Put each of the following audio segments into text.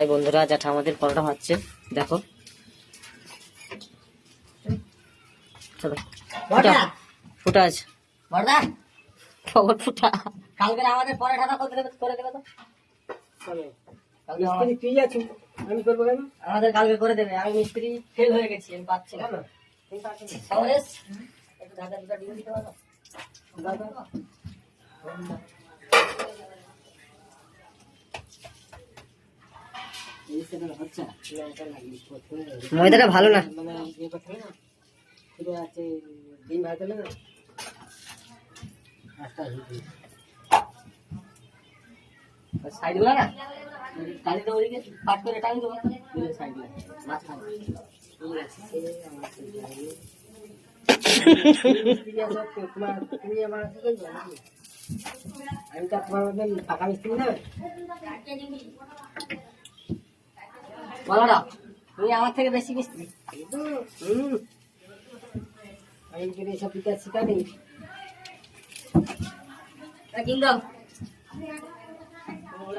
তাই বন্ধুরা জ্যাঠা আমাদের পরোটা হচ্ছে দেখো। চলো ফুটা ফুটা আছে। খবর ফুটা। কালকে আমাদের পরে ঠাটা করে দেবে তো। কালকে আমার- আমি করব কেন? আমাদের কালকে করে দেবে। আমি মিস্ত্রি ফেল হয়ে গেছি আমি পাচ্ছি না। ঢাকা দুটা দিয়ে দিতে পারো? হচ্ছে ময়দাটা ভালো না না ওদিকে পাট করে টাইম দেবো মাঝখানে? আমি তো তোমার মধ্যে ফাঁকা মিস্ত্রি না বলো না তুমি আমার থেকে বেশি মিস্ত্রি হুম। আমি যদি এসব দিতে শিখানি কিংডম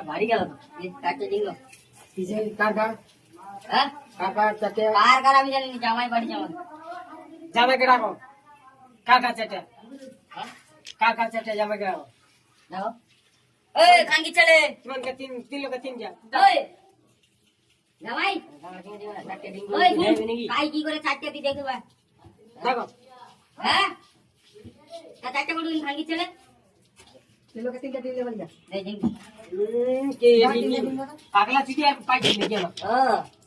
বাড়ি গেল তো। কিসে কার কার? হ্যাঁ? কার কার চারটে কার কার আমি জানি জামাই বাড়ি জামাই জামাইকে রাখো কার কার চারটে হ্যাঁ? কার কার চারটে জামাইকে রাখো দেখো। এই ছেলে। তোমাকে তিন তিন লোকে তিন যা জামাই। ওই কাই কি করে চারটে তুই দেখে বা। দেখো। হ্যাঁ? তা চারটে বলুন খাঙ্কি ছেলে। পাগলা চিঠি আর পাইছি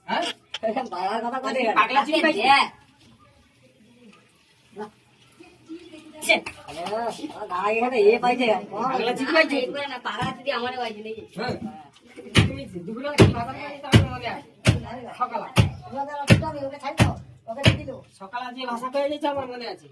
হ্যাঁ? করে পাগলা চিঠি পাইছি? পাগলা চিঠি পাইছে? না পাগলা চিঠি আমার পাইছে নাকি? তুমি দুপুরে বাজার করে তো আমার মনে আছে সকালে। সকালে যে ভাষা পেয়ে গেছে আমার মনে আছে।